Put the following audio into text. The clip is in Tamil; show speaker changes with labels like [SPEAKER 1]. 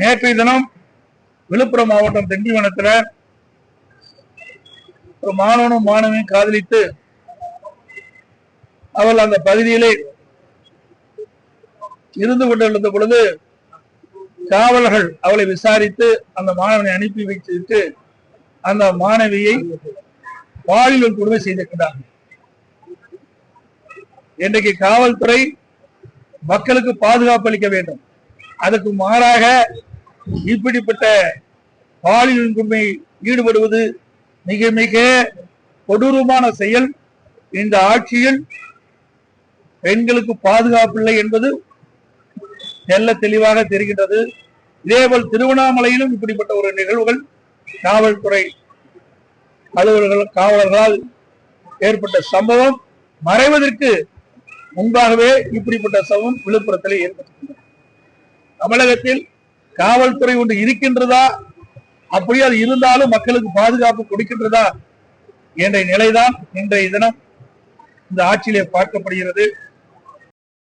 [SPEAKER 1] நேற்றைய தினம் விழுப்புரம் மாவட்டம் திண்டிவனத்துல ஒரு மாணவனும் மாணவியும் காதலித்து அவள் அந்த பகுதியிலே இருந்து கொண்டிருந்த பொழுது காவலர்கள் அவளை விசாரித்து அந்த மாணவனை அனுப்பி வைத்துவிட்டு அந்த மாணவியை பாலியல் கொடுமை செய்திருக்கிறார்கள். இன்றைக்கு காவல்துறை மக்களுக்கு பாதுகாப்பு அளிக்க வேண்டும். அதற்கு மாறாக இப்படிப்பட்ட பாலியல் கொடுமை ஈடுபடுவது மிக மிக கொடூரமான செயல். இந்த ஆட்சியில் பெண்களுக்கு பாதுகாப்பு இல்லை என்பது தெல்ல தெளிவாக தெரிகின்றது. இதேபோல் திருவண்ணாமலையிலும் இப்படிப்பட்ட ஒரு நிகழ்வுகள் காவல்துறை அலுவலர்கள் காவலர்களால் ஏற்பட்ட சம்பவம் மறைவதற்கு முன்பாகவே இப்படிப்பட்ட சம்பவம் விழுப்புரத்தில் ஏற்பட்டிருக்கிறது. தமிழகத்தில் காவல்துறை ஒன்று இருக்கின்றதா? அப்படி அது இருந்தாலும் மக்களுக்கு பாதுகாப்பு கொடுக்கின்றதா? என்ற நிலைதான் இன்றைய தினம் இந்த ஆட்சியிலே பார்க்கப்படுகிறது.